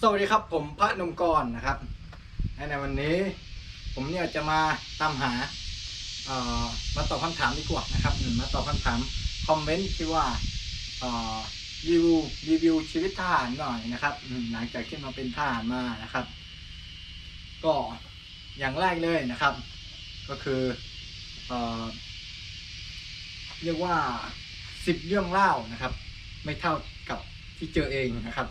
สวัสดีครับผมพระนมกรนะครับในวันนี้ผมเนี่ยจะมาตามหาเอ่อมาตอบคำถามดีกว่านะครับมาตอบคำถามคอมเมนต์ที่ว่าเอ่อรีวิวรีวิวชีวิตทหารหน่อยนะครับหลังจากที่มาเป็นทหารมานะครับ ก็อย่างแรกเลยนะครับ ก็คือเอ่อเรียกว่าสิบเรื่องเล่านะครับ ไม่เท่ากับที่เจอเองนะครับ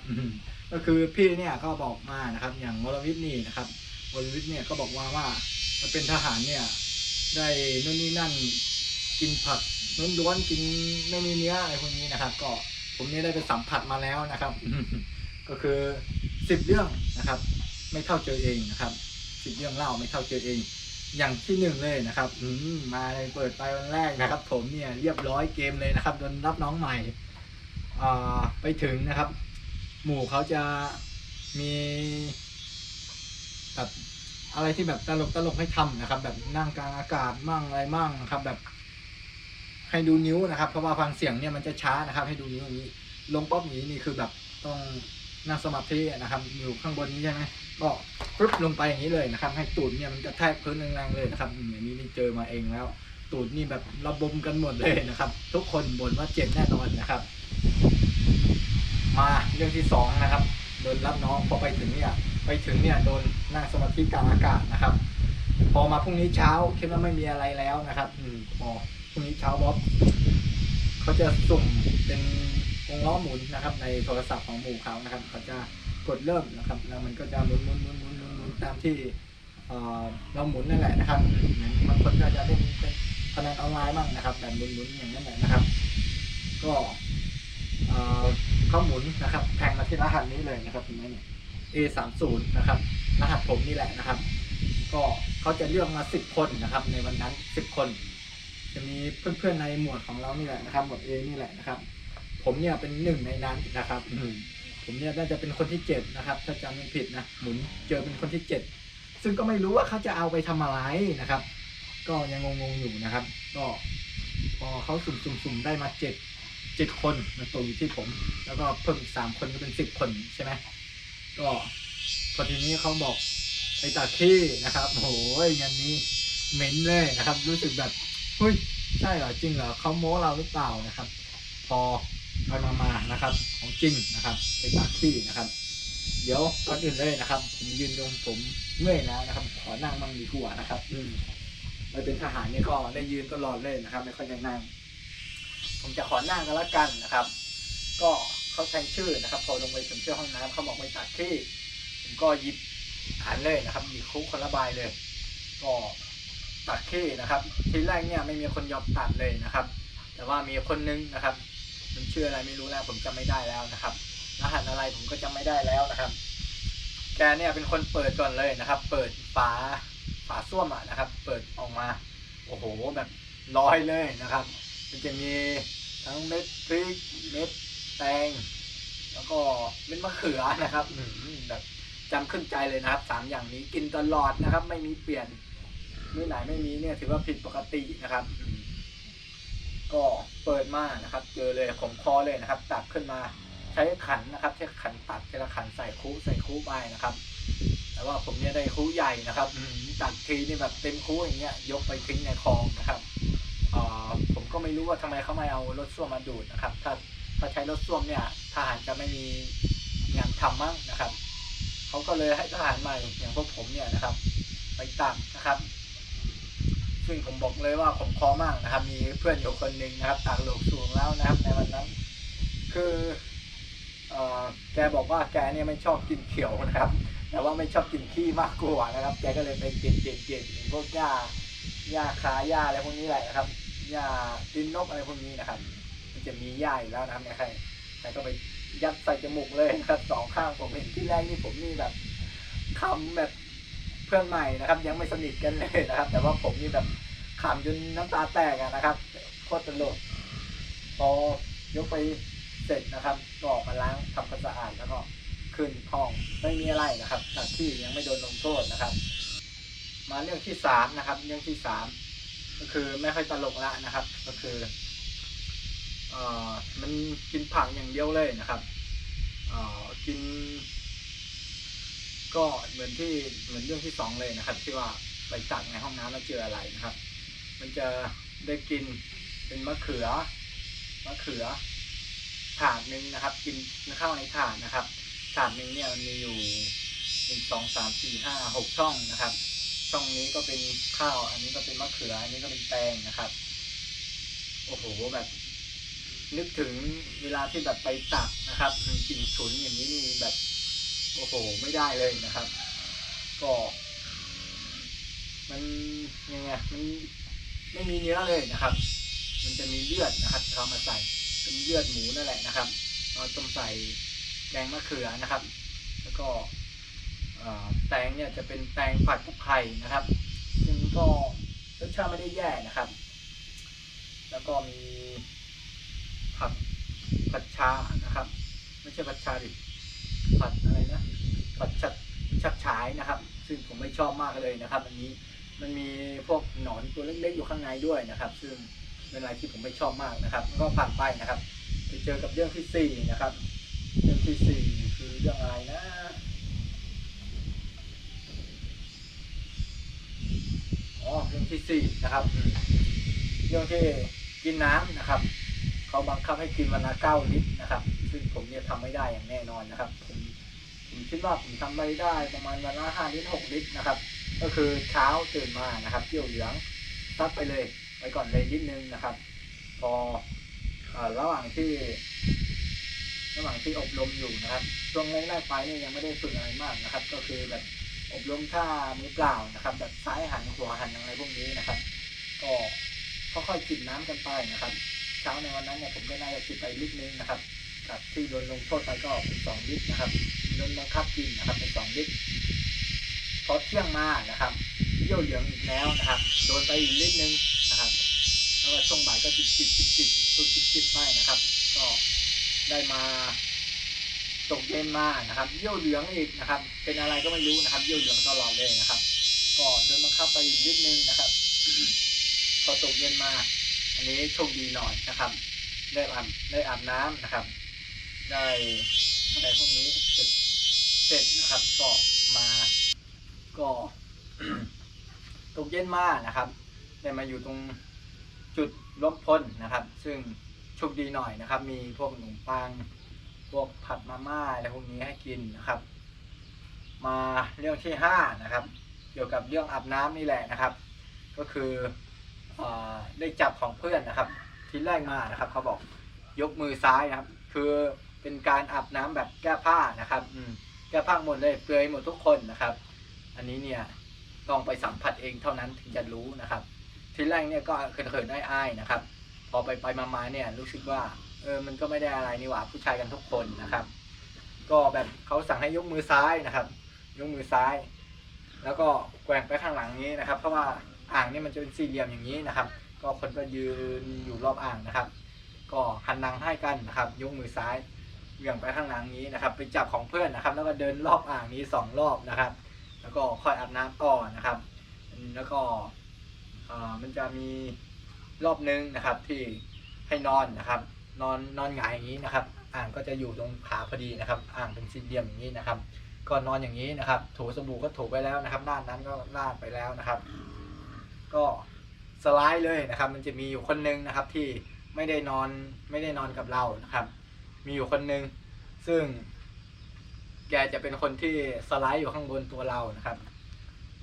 ก็คือพี่เนี่ยก็บอกมานะครับ อย่างวรวิทย์นี่นะครับวรวิทย์เนี่ยก็บอกว่าว่ามาเป็นทหารเนี่ยได้นู่นนี่นั่นกินผักล้วนกินไม่มีเนื้ออะไรพวกนี้นะครับ ก็ผมนี่ได้ไปสัมผัสมาแล้วนะครับ ก็คือสิบเรื่องนะครับ ไม่เท่าเจอเองนะครับสิบเรื่องเล่าไม่เท่าเจอเอง อย่างที่หนึ่งเลยนะครับ อืมาเลยเปิดไปวันแรกนะครับ ผมเนี่ยเรียบร้อยเกมเลยนะครับโดนรับน้องใหม่อ่าไปถึงนะครับ หมู่เขาจะมีแบบอะไรที่แบบตลกตลกให้ทำนะครับ แบบนั่งกลางอากาศมั่งอะไรมั่งนะครับ แบบ ให้ดูนิ้วนะครับ เพราะว่าฟังเสียงเนี่ยมันจะช้านะครับ ให้ดูนิ้วอย่างนี้ ลงป๊อปอย่างนี้นี่คือแบบต้องนั่งสมาธินะครับ อยู่ข้างบนนี้ใช่ไหมก็ปึ๊บลงไปอย่างนี้เลยนะครับ ให้ตูดเนี่ยมันกระแทกพื้นแรงๆเลยนะครับอืมอย่างนี้นี่เจอมาเองแล้ว ตูดนี่แบบระบมกันหมดเลยนะครับ ทุกคนบ่นว่าเจ็บแน่นอนนะครับ มาเรื่องที่สองนะครับ โดนรับน้องพอไปถึงเนี่ยไปถึงเนี่ยโดนนั่งสมาธิกลางอากาศนะครับ พอมาพรุ่งนี้เช้าคิดว่าไม่มีอะไรแล้วนะครับ อืมพอพรุ่งนี้เช้าบ๊อบเขาจะสุ่มเป็นวงล้อหมุนนะครับ ในโทรศัพท์ของหมู่เขานะครับ เขาจะกดเริ่มนะครับ แล้วมันก็จะหมุนหมุนหมุนหมุนหมุนหมุนตามที่เอ่อเราหมุนนั่นแหละนะครับเหมือนบางคนก็จะเล่นเป็นพนันออนไลน์บ้างนะครับแบบหมุนหมุนอย่างนั้นแหละนะครับ ก็ เขาหมุนนะครับแทงมาที่รหัสนี้เลยนะครับเห็นไหมเนี่ย A สามศูนย์นะครับ รหัสผมนี่แหละนะครับ ก็เขาจะเลือกมาสิบคนนะครับ ในวันนั้นสิบคน จะมีเพื่อนๆในหมวดของเรานี่แหละนะครับหมวด A นี่แหละนะครับ ผมเนี่ยเป็นหนึ่งในนั้นนะครับอืผมเนี่ยน่าจะเป็นคนที่เจ็ดนะครับ ถ้าจำไม่ผิดนะหมุนเจอเป็นคนที่เจ็ดซึ่งก็ไม่รู้ว่าเขาจะเอาไปทำอะไรนะครับ ก็ยังงงๆอยู่นะครับ ก็พอเขาสุ่มๆๆได้มาเจ็ด เจ็ดคนมันตกอยู่ที่ผม แล้วก็เพิ่มอีกสามคนก็เป็นสิบคนใช่ไหมก็พอทีนี้เขาบอกไอ้ตาขี้นะครับโอ้โหงานนี้เหม็นเลยนะครับ รู้สึกแบบเฮ้ยใช่เหรอจริงเหรอเขาโม้เราหรือเปล่านะครับ พอไปมามานะครับ ของจริงนะครับไอ้ตาขี้นะครับ เดี๋ยวก่อนอื่นเลยนะครับ ผมยืนตรงผมเมื่อยแล้วนะครับ ขอนั่งมั่งดีกว่านะครับ อืมไปเป็นทหารเนี่ยก็ได้ยืนตลอดเลยนะครับ ไม่ค่อยได้นั่ง ผมจะขอนั่งกันละกันนะครับ ก็เขาแทงชื่อนะครับพอลงไปถึงชื่อห้องน้ำเขาบอกไม่ตัดที่ ผมก็หยิบหันเลยนะครับหยิบคุกคนละใบเลย ก็ตัดขี้นะครับ ทีแรกเนี่ยไม่มีคนยอมตัดเลยนะครับ แต่ว่ามีคนนึงนะครับ มันชื่ออะไรไม่รู้แล้วผมจำไม่ได้แล้วนะครับรหัสอะไรผมก็จำไม่ได้แล้วนะครับ แกเนี่ยเป็นคนเปิดก่อนเลยนะครับ เปิดฝาฝาส้วมอะนะครับ เปิดออกมา โอ้โหแบบลอยเลยนะครับ มันจะมีทั้งเม็ดพริกเม็ดแตง แล้วก็เม็ดมะเขือนะครับอืมแบบจำขึ้นใจเลยนะครับสามอย่างนี้กินตลอดนะครับ ไม่มีเปลี่ยนมื้อไหนไม่มีเนี่ยถือว่าผิดปกตินะครับอืมก็เปิดมานะครับ เจอเลยขมคอเลยนะครับ ตักขึ้นมาใช้ขันนะครับใช้ขันตักใช้ละขันใส่คูใส่คูไปนะครับ แต่ว่าผมเนี่ยได้คูใหญ่นะครับอืมตักทีนี่แบบเต็มคูอย่างเงี้ยยกไปทิ้งในคลองนะครับอ่าผม ก็ไม่รู้ว่าทำไมเขาไม่เอารถส้วมมาดูดนะครับ ถ้าถ้าใช้รถส้วมเนี่ยทหารจะไม่มีงานทำมั้งนะครับเขาก็เลยให้ทหารใหม่อย่างพวกผมเนี่ยนะครับ ไปตักนะครับ ซึ่งผมบอกเลยว่าผมคอมากนะครับ มีเพื่อนอยู่คนหนึ่งนะครับตักโหลกสูงแล้วนะครับในวันนั้น คือเออแกบอกว่าแกเนี่ยไม่ชอบกินเขียวนะครับ แต่ว่าไม่ชอบกินขี้มากกว่านะครับ แกก็เลยไปเปลี่ยนเปลี่ยนเปลี่ยนพวกหญ้าหญ้าคาหญ้าอะไรพวกนี้แหละนะครับ หญ้าดินนกอะไรพวกนี้นะครับ มันจะมีหญ้าอยู่แล้วนะครับเนี่ยใครใครก็ไปยัดใส่จมูกเลยนะครับสองข้างผมเห็นที่แรกนี่ผมนี่แบบคำแบบเพื่อนใหม่นะครับ ยังไม่สนิทกันเลยนะครับ แต่ว่าผมนี่แบบขำจนน้ำตาแตกอะนะครับโคตรตลกพอยกไปเสร็จนะครับก็ออกมาล้างทำความสะอาดแล้วก็ขึ้นห้องไม่มีอะไรนะครับจากที่ยังไม่โดนลงโทษนะครับ มาเรื่องที่สามนะครับ เรื่องที่สาม ก็คือไม่ค่อยตลกละนะครับ ก็คือเอ่อมันกินผักอย่างเดียวเลยนะครับเอ่อกิน ก็เหมือนที่เหมือนเรื่องที่สองเลยนะครับ ที่ว่าไปตักในห้องน้ำแล้วเจออะไรนะครับ มันจะได้กินเป็นมะเขือมะเขือถาดหนึ่งนะครับ กินข้าวในถาดนะครับถาดหนึ่งเนี่ยมันมีอยู่หนึ่งสองสามสี่ห้าหกช่องนะครับ ช่องนี้ก็เป็นข้าว อันนี้ก็เป็นมะเขือ อันนี้ก็เป็นแตงนะครับ โอ้โหแบบ นึกถึงเวลาที่แบบไปตักนะครับกลิ่นฉุนอย่างนี้นี่แบบโอ้โหไม่ได้เลยนะครับ ก็ มันยังไงมันไม่มีเนื้อเลยนะครับ มันจะมีเลือดนะครับเขามาใส่เป็นเลือดหมูนั่นแหละนะครับเราต้มใส่แกงมะเขือนะครับ แล้วก็ แตงเนี่ยจะเป็นแตงผัดกับไข่นะครับ ซึ่งก็รสชาติไม่ได้แย่นะครับ แล้วก็มีผัดผัดชานะครับ ไม่ใช่ผัดชาดิผัดอะไรนะผัดชัดชัดฉายนะครับ ซึ่งผมไม่ชอบมากเลยนะครับ อันนี้มันมีพวกหนอนตัวเล็กๆอยู่ข้างในด้วยนะครับ ซึ่งเป็นอะไรที่ผมไม่ชอบมากนะครับแล้วก็ผ่านไปนะครับ ไปเจอกับเรื่องที่สี่นะครับ เรื่องที่สี่คือเรื่องอะไรนะ อ๋อเรื่องที่สี่นะครับ เรื่องที่กินน้ำนะครับ เขาบังคับให้กินวันละเก้าลิตรนะครับ ซึ่งผมเนี่ยทำไม่ได้อย่างแน่นอนนะครับ ผมผมคิดว่าผมทำไม่ได้ประมาณวันละห้าลิตรหกลิตรนะครับ ก็คือเช้าตื่นมานะครับเที่ยวเหลืองซัดไปเลยไปก่อนเลยนิดนึงนะครับพออระหว่างที่ระหว่างที่อบรมอยู่นะครับช่วงแรกๆไปเนี่ยยังไม่ได้ฝึกอะไรมากนะครับ ก็คือแบบ อบรมท่ามือเปล่านะครับ แบบซ้ายหันหัวหันอะไรพวกนี้นะครับ ก็ค่อยๆจิบน้ำกันไปนะครับ เช้าในวันนั้นเนี่ยผมก็น่าจะจิบไปลิตรนึงนะครับกับที่โดนลงโทษไปก็เป็นสองลิตรนะครับโดนบังคับกินนะครับเป็นสองลิตรพอเที่ยงมานะครับเยี่ยวเหลืองอีกแล้วนะครับ โดนไปอีกลิตรนึงนะครับแล้วก็ช่วงบ่ายก็จิบจิบจิบจิบจิบจิบจิบไปนะครับ ก็ได้มา ตกเย็นมานะครับเยี่ยวเหลืองอีกนะครับ เป็นอะไรก็ไม่รู้นะครับ เยี่ยวเหลืองตลอดเลยนะครับ ก็โดนบังคับไปอีกนิดนึงนะครับ พอตกเย็นมา อันนี้โชคดีหน่อยนะครับ ได้อาบได้อาบน้ำนะครับ ได้อะไรพวกนี้เสร็จเสร็จนะครับ ก็มา ก็ตกเย็นมานะครับ ได้มาอยู่ตรงจุดล้มพลนนะครับ ซึ่งโชคดีหน่อยนะครับ มีพวกขนมปัง พวกผัดมาม่าอะไรพวกนี้ให้กินนะครับ มาเรื่องที่ห้านะครับ เกี่ยวกับเรื่องอาบน้ำนี่แหละนะครับ ก็คืออได้จับของเพื่อนนะครับ ทีแรกมานะครับเขาบอกยกมือซ้ายนะครับ คือเป็นการอาบน้ำแบบแก้ผ้านะครับ อืแก้ผ้าหมดเลยเปลือยหมดทุกคนนะครับ อันนี้เนี่ยต้องไปสัมผัสเองเท่านั้นถึงจะรู้นะครับ ทีแรกเนี่ยก็เขินๆอายๆนะครับ พอไปไปมาๆเนี่ยรู้สึกว่า ออมันก็ไม่ได้อะไรนี่หว่าผู้ชายกันทุกคนนะครับ ก็แบบเขาสั่งให้ยกมือซ้ายนะครับ ยกมือซ้าย แล้วก็แกว่งไปข้างหลังนี้นะครับ เพราะว่าอ่างนี่มันจะเป็นสี่เหลี่ยมอย่างนี้นะครับ ก็คนก็ยืนอยู่รอบอ่างนะครับ ก็หันหลังให้กันนะครับ ยกมือซ้ายเหวี่ยงไปข้างหลังนี้นะครับ ไปจับของเพื่อนนะครับ แล้วก็เดินรอบอ่างนี้สองรอบนะครับ แล้วก็ค่อยอาบน้ำก่อนนะครับ แล้วก็อ่อมันจะมีรอบนึงนะครับที่ให้นอนนะครับ นอนนอนหงายอย่างนี้นะครับ อ่างก็จะอยู่ตรงขาพอดีนะครับ อ่างเป็นสี่เหลี่ยมอย่างนี้นะครับ ก็นอนอย่างนี้นะครับ ถูสบู่ก็ถูไปแล้วนะครับด้านนั้นก็ลาดไปแล้วนะครับ ก็สไลด์เลยนะครับ มันจะมีอยู่คนนึงนะครับที่ไม่ได้นอนไม่ได้นอนกับเรานะครับ มีอยู่คนนึงซึ่งแกจะเป็นคนที่สไลด์อยู่ข้างบนตัวเรานะครับ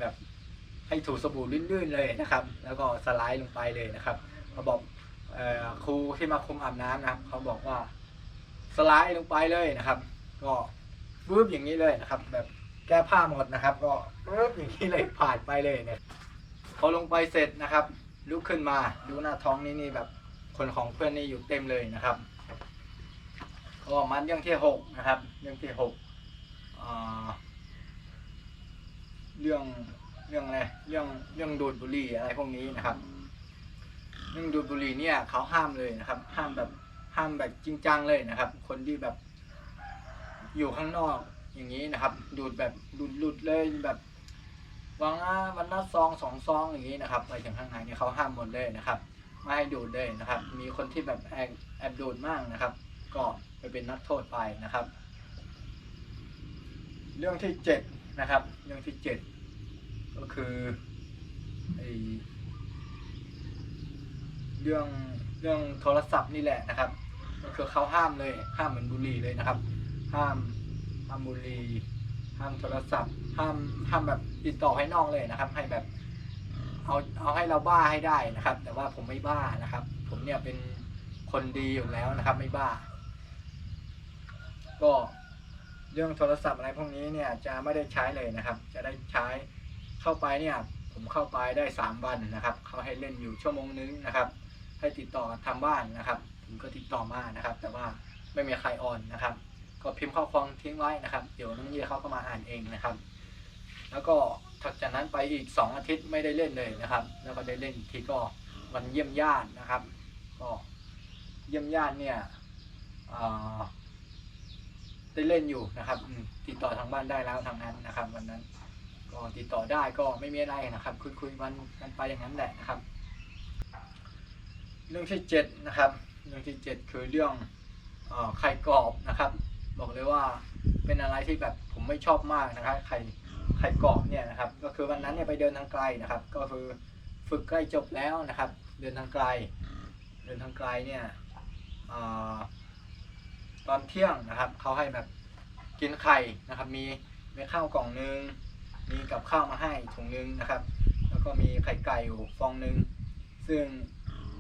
แบบให้ถูสบู่ลื่นๆเลยนะครับ แล้วก็สไลด์ลงไปเลยนะครับเขาบอก ครูที่มาคุมอาบน้ำนะครับเขาบอกว่าสไลด์ลงไปเลยนะครับ ก็วืบอย่างนี้เลยนะครับ แบบแก้ผ้าหมดนะครับ ก็วืบอย่างนี้เลยผ่านไปเลยเนี่ยพอลงไปเสร็จนะครับลุกขึ้นมาดูหน้าท้องนี่นี่แบบคนของเพื่อนนี่อยู่เต็มเลยนะครับก็มันเรื่องที่หกนะครับ เรื่องที่หกเรื่องเรื่องอะไรเรื่องเรื่องดูดบุหรี่อะไรพวกนี้นะครับ เรื่องดูดบุหรี่เนี่ยเขาห้ามเลยนะครับ ห้ามแบบห้ามแบบจริงจังเลยนะครับ คนที่แบบ อยู่ข้างนอกอย่างนี้นะครับ ดูดแบบดูดหลุดเลยแบบวางอะวันละซองสองซองอย่างนี้นะครับไปถึงข้างในเนี่ยเขาห้ามหมดเลยนะครับไม่ให้ดูดเลยนะครับ มีคนที่แบบแอบแอบดูดมากนะครับ ก็ไปเป็นนักโทษไปนะครับ เรื่องที่เจ็ดนะครับ เรื่องที่เจ็ดก็คือไอ เรื่องเรื่องโทรศัพท์นี่แหละนะครับก็คือเขาห้ามเลยห้ามเหมือนบุหรี่เลยนะครับ ห้ามห้ามบุหรี่ห้ามโทรศัพท์ ห้ามห้ามแบบติดต่อให้นอกเลยนะครับ ให้แบบเอาเอาให้เราบ้าให้ได้นะครับ แต่ว่าผมไม่บ้านะครับ ผมเนี่ยเป็นคนดีอยู่แล้วนะครับ ไม่บ้า ก็เรื่องโทรศัพท์อะไรพวกนี้เนี่ยจะไม่ได้ใช้เลยนะครับ จะได้ใช้เข้าไปเนี่ย ผมเข้าไปได้สามวันนะครับเขาให้เล่นอยู่ชั่วโมงนึงนะครับ ให้ติดต่อทางบ้านนะครับ ผมก็ติดต่อมานะครับ แต่ว่าไม่มีใครออนนะครับ ก็พิมพ์ข้อความทิ้งไว้นะครับ เดี๋ยวน้องเย่เขาก็มาอ่านเองนะครับ แล้วก็ถัดจากนั้นไปอีก 2 อาทิตย์ไม่ได้เล่นเลยนะครับ แล้วก็ได้เล่นทีก็วันเยี่ยมญาตินะครับ ก็เยี่ยมญาติเนี่ยได้เล่นอยู่นะครับติดต่อทางบ้านได้แล้วทางนั้นนะครับ วันนั้น ก็ติดต่อได้ก็ไม่มีอะไรนะครับ คุยคุยๆวันกันไปอย่างนั้นแหละนะครับ เรื่องที่เจ็ดนะครับเรื่องที่เจ็ดคือเรื่องอไข่กรอบนะครับ บอกเลยว่าเป็นอะไรที่แบบผมไม่ชอบมากนะครับไข่ไข่กรอบเนี่ยนะครับ ก็คือวันนั้นเนี่ยไปเดินทางไกลนะครับ ก็คือฝึกใกล้จบแล้วนะครับ เดินทางไกล เดินทางไกลเนี่ยอตอนเที่ยงนะครับเขาให้แบบกินไข่นะครับ มีมีข้าวกล่องนึง มีกับข้าวมาให้ถุงนึงนะครับ แล้วก็มีไข่ไก่อยู่ฟองนึง ซึ่ง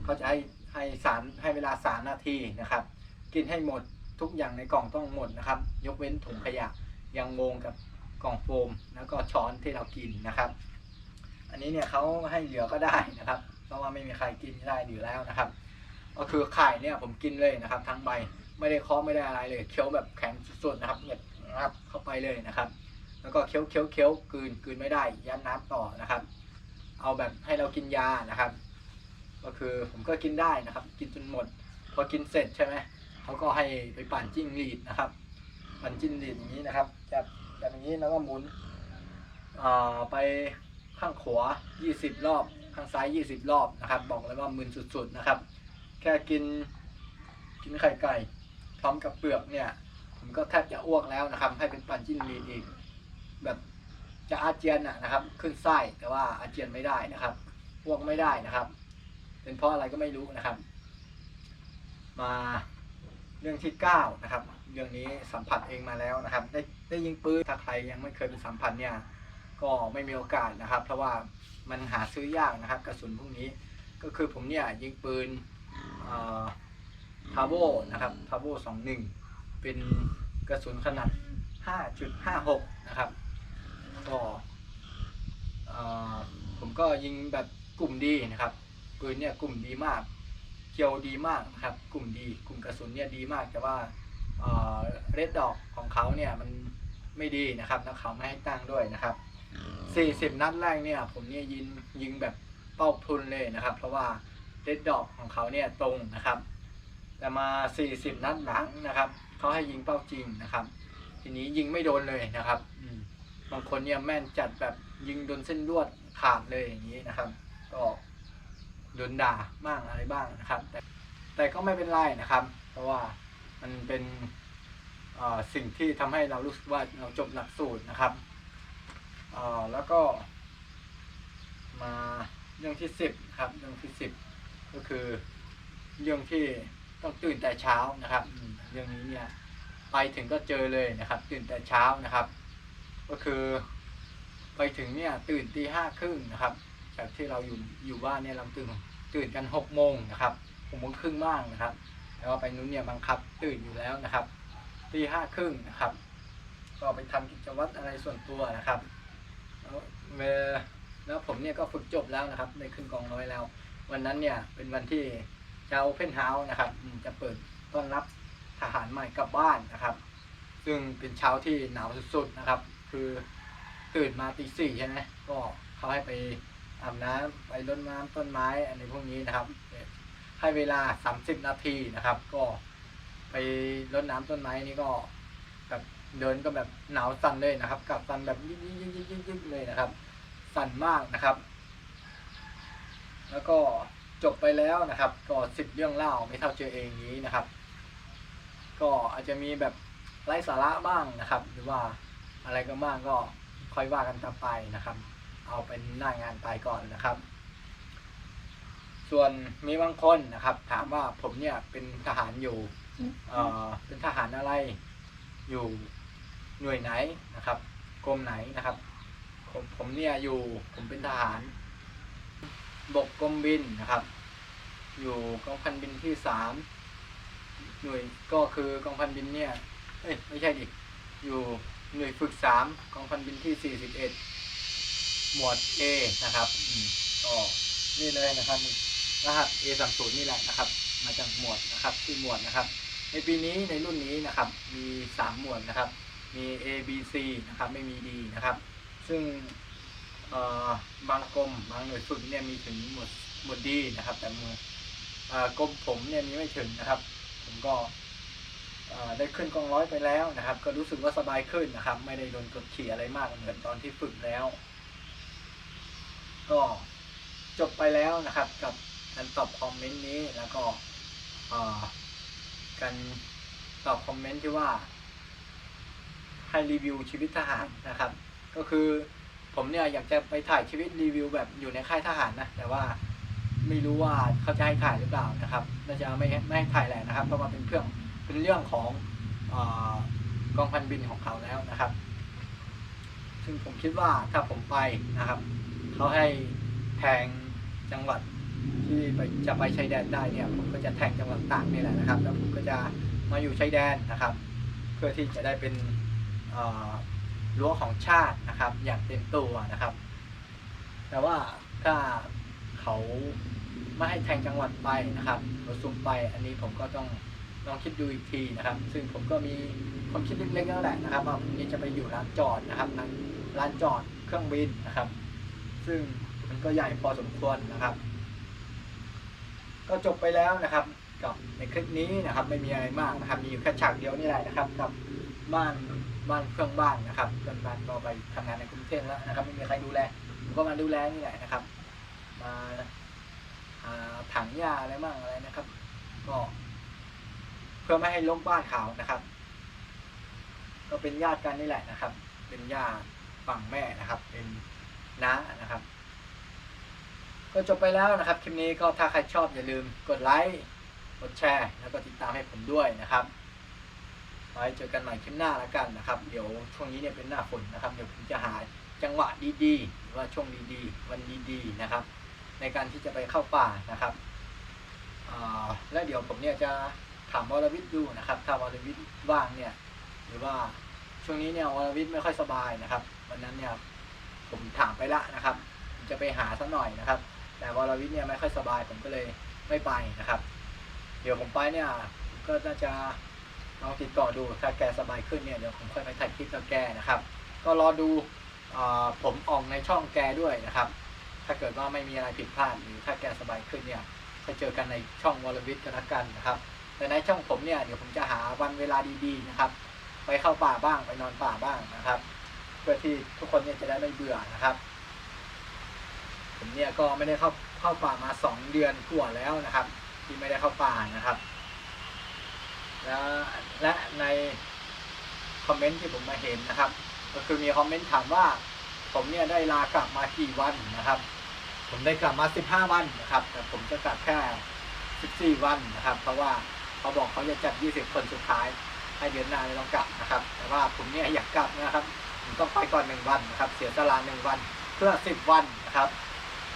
เขาจะให้ให้สารให้เวลาสามนาทีนะครับ กินให้หมดทุกอย่างในกล่องต้องหมดนะครับ ยกเว้นถุงขยะยังงงกับกล่องโฟมแล้วก็ช้อนที่เรากินนะครับ อันนี้เนี่ยเขาให้เหลือก็ได้นะครับ เพราะว่าไม่มีใครกินได้อยู่แล้วนะครับ ก็คือไข่เนี่ยผมกินเลยนะครับ ทั้งใบไม่ได้เคาะไม่ได้อะไรเลยเคี้ยวแบบแข็งสุดๆนะครับเนี่ยงับเข้าไปเลยนะครับ แล้วก็เคี้ยวเคี้ยวเคี้ยวกืนกืนไม่ได้ยัดน้ำต่อนะครับ เอาแบบให้เรากินยานะครับ ก็คือผมก็กินได้นะครับ กินจนหมด พอกินเสร็จใช่ไหมเขาก็ให้ไปปั่นจิ้งหรีดนะครับ ปั่นจิ้งหรีดอย่างนี้นะครับจับจับอย่างนี้แล้วก็หมุนไปข้างขวา 20 รอบ ข้างซ้าย 20 รอบนะครับ บอกเลยว่ามึนสุดๆนะครับ แค่กินกินไข่ไก่พร้อมกับเปลือกเนี่ยผมก็แทบจะอ้วกแล้วนะครับ ให้เป็นปั่นจิ้งหรีดอีกแบบจะอาเจียนนะนะครับ ขึ้นไส้แต่ว่าอาเจียนไม่ได้นะครับอ้วกไม่ได้นะครับ เป็นเพราะอะไรก็ไม่รู้นะครับ มาเรื่องที่เก้านะครับ เรื่องนี้สัมผัสเองมาแล้วนะครับ ได้ได้ยิงปืนถ้าใครยังไม่เคยไปสัมผัสเนี่ย ก็ไม่มีโอกาสนะครับ เพราะว่ามันหาซื้อยากนะครับ กระสุนพวกนี้ ก็คือผมเนี่ยยิงปืนทาโบนะครับทาโบสองหนึ่งเป็นกระสุนขนาด 5.56 นะครับ ก็ผมก็ยิงแบบกลุ่มดีนะครับ ปืนเนี่ยกลุ่มดีมาก เกียวดีมากนะครับ กลุ่มดี กลุ่มกระสุนเนี่ยดีมาก แต่ว่าเรดดอกของเขาเนี่ยมันไม่ดีนะครับแล้วเขาไม่ให้ตั้งด้วยนะครับ 40 นัดแรกเนี่ยผมเนี่ยยิงยิงแบบเป้าพุนเลยนะครับ เพราะว่าเรดดอกของเขาเนี่ยตรงนะครับ แต่มา 40 นัดหลังนะครับเขาให้ยิงเป้าจริงนะครับ ทีนี้ยิงไม่โดนเลยนะครับอืบางคนเนี่ยแม่นจัดแบบยิงโดนเส้นลวดขาดเลยอย่างนี้นะครับ ก็ โดนด่าบ้างอะไรบ้างนะครับ แต่แต่ก็ไม่เป็นไรนะครับ เพราะว่ามันเป็นสิ่งที่ทำให้เรารู้สึกว่าเราจบหลักสูตรนะครับแล้วก็มาเรื่องที่สิบครับเรื่องที่สิบก็คือเรื่องที่ต้องตื่นแต่เช้านะครับ เรื่องนี้เนี่ยไปถึงก็เจอเลยนะครับ ตื่นแต่เช้านะครับ ก็คือไปถึงเนี่ยตื่นตีห้าครึ่งนะครับ จากที่เราอยู่อยู่บ้านเนี่ยเราตื่นตื่นกันหกโมงนะครับหกโมงครึ่งบ้างนะครับ แล้วไปนู้นเนี่ยบังคับตื่นอยู่แล้วนะครับตีห้าครึ่งนะครับ ก็ไปทำกิจวัตรอะไรส่วนตัวนะครับแล้วเมื่อแล้วผมเนี่ยก็ฝึกจบแล้วนะครับได้ขึ้นกองร้อยแล้ว วันนั้นเนี่ยเป็นวันที่จะโอเพนเฮาส์นะครับจะเปิดต้อนรับทหารใหม่กลับบ้านนะครับ ซึ่งเป็นเช้าที่หนาวสุดๆนะครับ คือตื่นมาตีสี่ใช่ไหมก็เขาให้ไป อาบน้ำไปรดน้ำต้นไม้อะไรพวกนี้นะครับ ให้เวลา 30 นาทีนะครับ ก็ไปรดน้ำต้นไม้นี่ก็แบบเดินก็แบบหนาวสั่นเลยนะครับ กับสั่นแบบยิบยิบยิบยิบยิบยิบเลยนะครับ สั่นมากนะครับ แล้วก็จบไปแล้วนะครับ ก็สิบเรื่องเล่าไม่เท่าเจอเองนี้นะครับ ก็อาจจะมีแบบไร้สาระบ้างนะครับ หรือว่าอะไรก็บ้างก็ค่อยว่ากันต่อไปนะครับ เอาเป็นหน้างานไปก่อนนะครับ ส่วนมีบางคนนะครับ ถามว่าผมเนี่ยเป็นทหารอยู่เออเป็นทหารอะไรอยู่หน่วยไหนนะครับกรมไหนนะครับ ผมผมเนี่ยอยู่ผมเป็นทหาร บกกรมบินนะครับ อยู่กองพันบินที่สามหน่วยก็คือกองพันบินเนี่ยเอ้ยไม่ใช่ดิอยู่หน่วยฝึกสามกองพันบินที่สี่สิบเอ็ด หมวด A นะครับอืมก็นี่เลยนะครับรหัส A สามศูนย์นี่แหละนะครับ มาจากหมวดนะครับที่หมวดนะครับ ในปีนี้ในรุ่นนี้นะครับมีสามหมวดนะครับ มี A B C นะครับไม่มี D นะครับ ซึ่งเอ่อบางกรมบางหน่วยฝึกเนี่ยมีถึงหมวดหมวดดีนะครับ แต่หมวดเอ่อกรมผมเนี่ยมีไม่ถึงนะครับ ผมก็เอ่อได้ขึ้นกองร้อยไปแล้วนะครับ ก็รู้สึกว่าสบายขึ้นนะครับ ไม่ได้โดนกดขี่อะไรมากเหมือนตอนที่ฝึกแล้ว ก็จบไปแล้วนะครับกับการตอบคอมเมนต์นี้แล้วก็การตอบคอมเมนต์ที่ว่าให้รีวิวชีวิตทหารนะครับ ก็คือผมเนี่ยอยากจะไปถ่ายชีวิตรีวิวแบบอยู่ในค่ายทหารนะแต่ว่าไม่รู้ว่าเขาจะให้ถ่ายหรือเปล่านะครับน่าจะไม่ไม่ให้ถ่ายแหละนะครับเพราะว่าเป็นเครื่องเป็นเรื่องของอกองพันบินของเขาแล้วนะครับ ซึ่งผมคิดว่าถ้าผมไปนะครับ เขาให้แทงจังหวัดที่ไปจะไปชายแดนได้เนี่ยผมก็จะแทงจังหวัดตากนี่แหละนะครับ แล้วผมก็จะมาอยู่ชายแดนนะครับ เพื่อที่จะได้เป็นรั้วของชาตินะครับ อย่างเต็มตัวนะครับ แต่ว่าถ้าเขาไม่ให้แทงจังหวัดไปนะครับเราสุ่มไปอันนี้ผมก็ต้องลองคิดดูอีกทีนะครับ ซึ่งผมก็มีความคิดเล็กๆแล้วแหละนะครับว่าผมนี้จะไปอยู่ร้านจอดนะครับร้นร้านจอดเครื่องบินนะครับ ซึ่งมันก็ใหญ่พอสมควรนะครับ ก็จบไปแล้วนะครับ กับในคลิปนี้นะครับ ไม่มีอะไรมากนะครับ มีแค่ฉากเดียวนี่แหละนะครับ กับบ้านบ้านเครื่องบ้านนะครับเพื่อนบ้านก็ไปทำงานในกรุงเทพแล้วนะครับ ไม่มีใครดูแลผมก็มาดูแลนี่แหละนะครับ มาหาถังหญ้าอะไรบ้างอะไรนะครับ ก็เพื่อไม่ให้ลกบ้านเขานะครับ ก็เป็นญาติกันนี่แหละนะครับ เป็นญาติฝั่งแม่นะครับ เป็น น้านะครับ ก็จบไปแล้วนะครับคลิปนี้ก็ถ้าใครชอบอย่าลืมกดไลค์กดแชร์แล้วก็ติดตามให้ผมด้วยนะครับไว้เจอกันใหม่คลิปหน้าแล้วกันนะครับ เดี๋ยวช่วงนี้เนี่ยเป็นหน้าฝนนะครับ เดี๋ยวผมจะหาจังหวะดีๆหรือว่าช่วงดีๆ วันดีๆนะครับ ในการที่จะไปเข้าป่านะครับและเดี๋ยวผมเนี่ยจะถามวรวิทย์ดูนะครับ ถ้าวรวิทย์ว่างเนี่ย หรือว่าช่วงนี้เนี่ยวรวิทย์ไม่ค่อยสบายนะครับ วันนั้นเนี่ย ผมถามไปละนะครับจะไปหาสักหน่อยนะครับ แต่วรวิทย์เนี่ยไม่ค่อยสบายผมก็เลยไม่ไปนะครับ เดี๋ยวผมไปเนี่ยก็น่าจะลองติดต่อดูถ้าแกสบายขึ้นเนี่ยเดี๋ยวผมค่อยไปถ่ายคลิปกับแกนะครับ ก็รอดูอผมออกในช่องแกด้วยนะครับ ถ้าเกิดว่าไม่มีอะไรผิดพลาดหรือถ้าแกสบายขึ้นเนี่ยไปเจอกันในช่องวรวิทย์กันละกันนะครับแต่ในช่องผมเนี่ยเดี๋ยวผมจะหาวันเวลาดีๆนะครับ ไปเข้าป่าบ้างไปนอนป่าบ้างนะครับ เพื่อที่ทุกคนเนี่ยจะได้ไม่เบื่อนะครับผมเนี่ยก็ไม่ได้เข้าเข้าป่ามาสองเดือนกว่าแล้วนะครับ ที่ไม่ได้เข้าป่านะครับ แล้วและในคอมเมนต์ที่ผมมาเห็นนะครับ ก็คือมีคอมเมนต์ถามว่าผมเนี่ยได้ลากลับมากี่วันนะครับ ผมได้กลับมา15วันนะครับ แต่ผมจะกลับแค่14วันนะครับ เพราะว่าเขาบอกเขาจะจัด20คนสุดท้ายให้เดือนหน้าไม่ต้องกลับนะครับ แต่ว่าผมเนี่ยอยากกลับนะครับ ต้องไปก่อนหนึ่งวันนะครับ เสียสละหนึ่งวันเพื่อ10วันนะครับ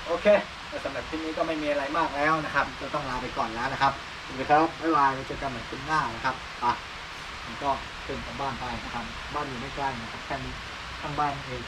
โอเคแต่สำหรับคลิปนี้ก็ไม่มีอะไรมากแล้วนะครับ ก็ต้องลาไปก่อนแล้วนะครับสวัสดีครับบ๊ายบายเจอกันใหม่คลิปหน้านะครับอะผมก็ขึ้นกลับบ้านไปนะครับ บ้านอยู่ไม่ไกลนะครับแค่นี้ข้างบ้านเอง